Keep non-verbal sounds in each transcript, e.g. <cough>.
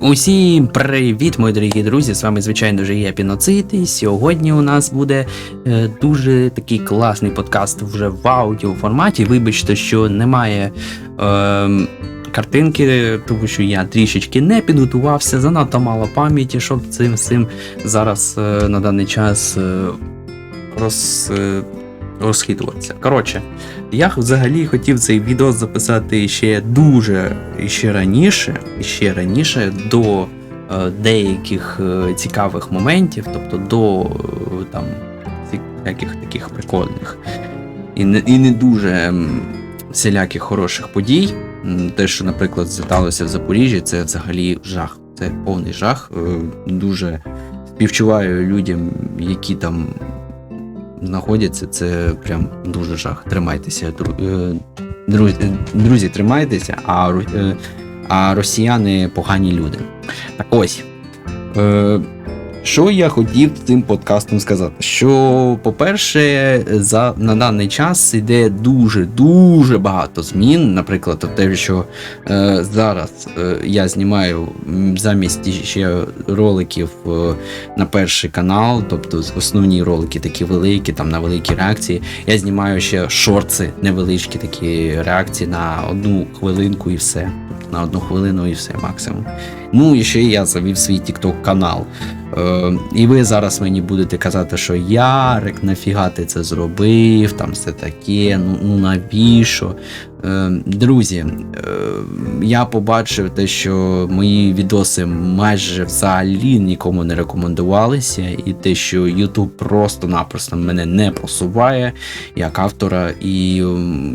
Усім привіт, мої дорогі друзі! З вами, звичайно, же я Піноцит, і сьогодні у нас буде е, дуже такий класний подкаст вже в аудіо форматі. Вибачте, що немає е, картинки, тому що я трішечки не підготувався, занадто мало пам'яті, щоб цим всім зараз е, на даний час е, роз, е, розхитуватися. Коротше, я взагалі хотів цей відео записати ще дуже ще раніше, ще раніше до е, деяких е, цікавих моментів, тобто до е, там всяких таких прикольних і не, і не дуже всіляких хороших подій. Те, що, наприклад, сталося в Запоріжжі, це взагалі жах. Це повний жах. Дуже співчуваю людям, які там знаходяться, це прям дуже жах. Тримайтеся, е, друзі, друзі, тримайтеся, а, е, а росіяни погані люди. Так ось. Що я хотів цим подкастом сказати? Що, по-перше, за, на даний час йде дуже-дуже багато змін. Наприклад, те, що е, зараз е, я знімаю замість ще роликів е, на перший канал, тобто основні ролики такі великі, там на великі реакції. Я знімаю ще шорти, невеличкі такі реакції на одну хвилинку і все. На одну хвилину і все максимум. Ну і ще я завів свій TikTok канал. Е, і ви зараз мені будете казати, що Ярик, нафіга ти це зробив, там все таке, ну, ну навіщо? Е, друзі, е, я побачив те, що мої відоси майже взагалі нікому не рекомендувалися, і те, що YouTube просто-напросто мене не просуває як автора. І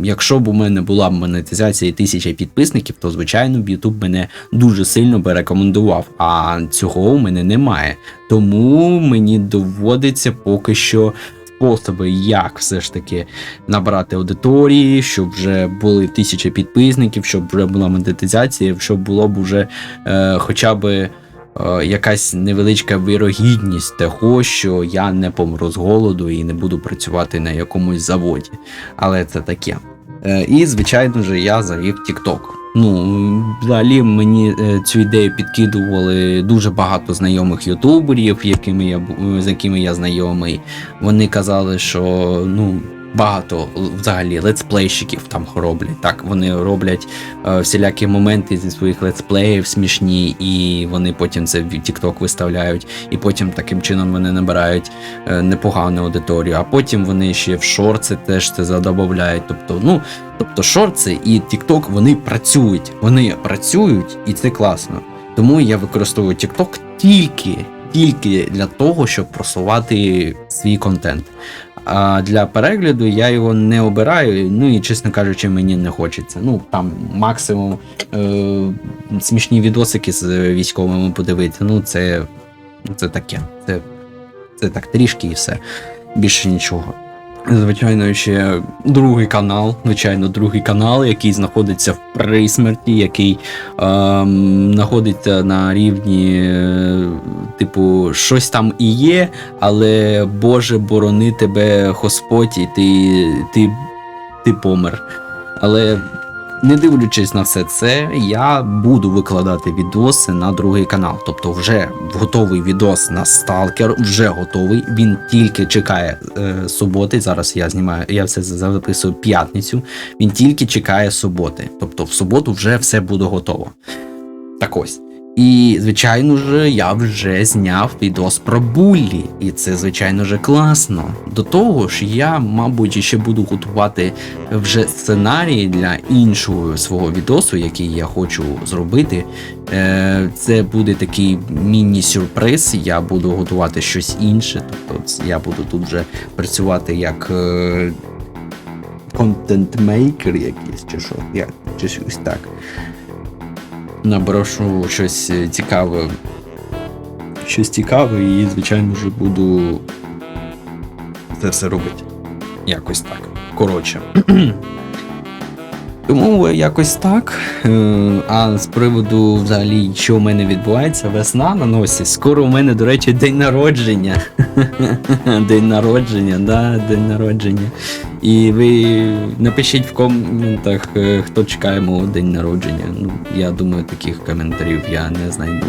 якщо б у мене була монетизація тисяча підписників, то звичайно б YouTube мене дуже сильно би рекомендував. А цього у мене немає. Тому мені доводиться поки що способи, як все ж таки набрати аудиторії, щоб вже були тисяча підписників, щоб вже була монетизація, щоб було б вже е, хоча б е, якась невеличка вірогідність того, що я не помру з голоду і не буду працювати на якомусь заводі. Але це таке. Е, і, звичайно ж, я завів TikTok. Ну, взагалі мені е, цю ідею підкидували дуже багато знайомих ютуберів, якими я з якими я знайомий. Вони казали, що ну. Багато взагалі летсплейщиків там роблять. Так, вони роблять е, всілякі моменти зі своїх летсплеїв смішні, і вони потім це в TikTok виставляють, і потім таким чином вони набирають е, непогану аудиторію. А потім вони ще в шорти теж це задобавляють. Тобто, ну тобто шорти і TikTok вони працюють. Вони працюють, і це класно. Тому я використовую TikTok тільки, тільки для того, щоб просувати свій контент. А для перегляду я його не обираю, ну і чесно кажучи, мені не хочеться. Ну там максимум е- смішні відосики з військовими подивитися. Ну це, це таке. Це, це так трішки і все. Більше нічого. Звичайно, ще другий канал, звичайно, другий канал, який знаходиться в присмерті, який ем, знаходиться на рівні, е, типу, щось там і є, але Боже, борони тебе Господь, і ти, ти, ти помер. Але не дивлячись на все це, я буду викладати відоси на другий канал. Тобто, вже готовий відос на Сталкер, вже готовий. Він тільки чекає е, суботи. Зараз я знімаю, я все записую п'ятницю. Він тільки чекає суботи. Тобто, в суботу вже все буде готово. Так ось. І, звичайно ж, я вже зняв відос про буллі, і це, звичайно ж, класно. До того ж, я, мабуть, ще буду готувати вже сценарії для іншого свого відосу, який я хочу зробити. Е, Це буде такий міні-сюрприз. Я буду готувати щось інше. Тобто я буду тут вже працювати як е, контент-мейкер якийсь, чи що, як, чи щось так наброшу щось е, цікаве. Щось цікаве, і, звичайно вже буду це все робити. Якось так. Коротше. Тому якось так. Е, А з приводу взагалі, що в мене відбувається, весна на носі. Скоро у мене, до речі, день народження. <laughs> День народження, да, день народження. І ви напишіть в коментах, е, хто чекає мого день народження. Ну, я думаю, таких коментарів я не знайду.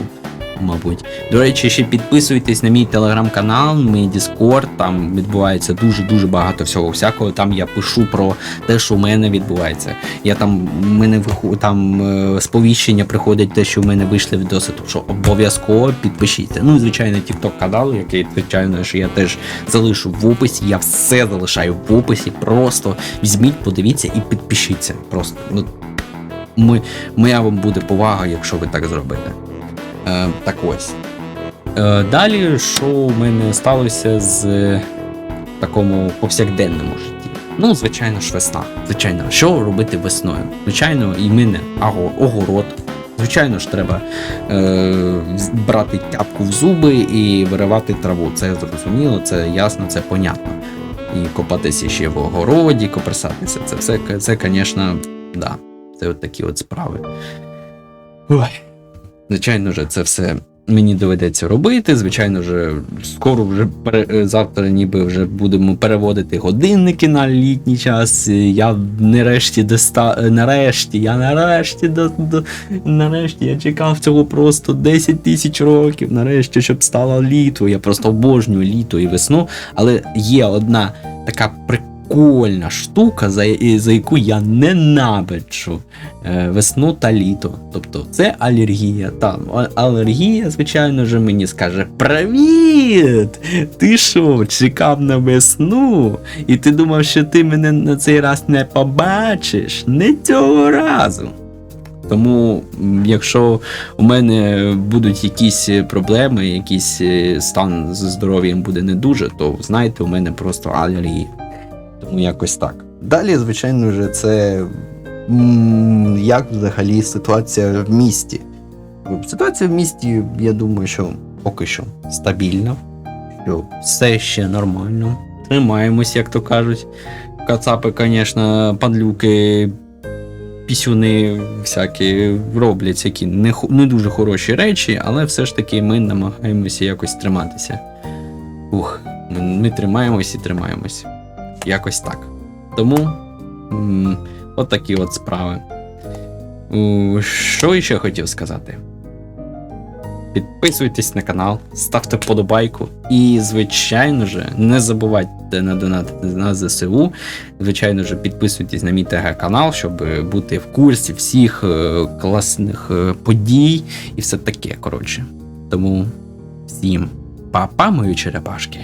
Мабуть. До речі, ще підписуйтесь на мій телеграм-канал, мій Discord, там відбувається дуже-дуже багато всього всякого. Там я пишу про те, що в мене відбувається. Я там, мене виху- там е, сповіщення приходить, те, що в мене вийшли відоси, то що обов'язково підпишіться. Ну і звичайно, TikTok канал, який звичайно, що я теж залишу в описі. Я все залишаю в описі. Просто візьміть, подивіться і підпишіться. Просто ну, ми, моя вам буде повага, якщо ви так зробите. Е, так ось. Е, далі, що у мене сталося з е, такому повсякденному житті? Ну, звичайно ж, весна. Звичайно, що робити весною? Звичайно, і мене огород. Звичайно ж, треба е, брати тяпку в зуби і виривати траву. Це зрозуміло, це ясно, це понятно. І копатися ще в огороді, копресатися. Це все, це, звісно, да. Це от такі от справи. Ой. Звичайно ж, це все мені доведеться робити. Звичайно ж, скоро вже е, завтра, ніби вже будемо переводити годинники на літній час. Я нарешті доста... е, нарешті, я нарешті до... До... нарешті я чекав цього просто 10 тисяч років. Нарешті, щоб стало літо. Я просто обожнюю літо і весну. Але є одна така прикольна штука, за, за яку я ненавиджу е, весну та літо. Тобто це алергія. Та, алергія, звичайно ж, мені скаже: Привіт! Ти що, чекав на весну? І ти думав, що ти мене на цей раз не побачиш? Не цього разу. Тому, якщо у мене будуть якісь е, проблеми, якийсь е, стан зі здоров'ям буде не дуже, то знаєте, у мене просто алергія. Тому якось так. Далі, звичайно вже, це як взагалі ситуація в місті. Ситуація в місті, я думаю, що поки що стабільна, що все ще нормально. Тримаємось, як то кажуть. Кацапи, звісно, падлюки, пісюни всякі роблять всякі не, не дуже хороші речі, але все ж таки ми намагаємося якось триматися. Ух, ми, ми тримаємось і тримаємось. Якось так. Тому м, от такі от справи. Що ще хотів сказати? Підписуйтесь на канал, ставте вподобайку. І, звичайно ж, не забувайте надонатити на ЗСУ. Звичайно ж, підписуйтесь на мій ТГ-канал, щоб бути в курсі всіх е, класних е, подій і все таке, коротше. Тому всім па-па, мої черепашки.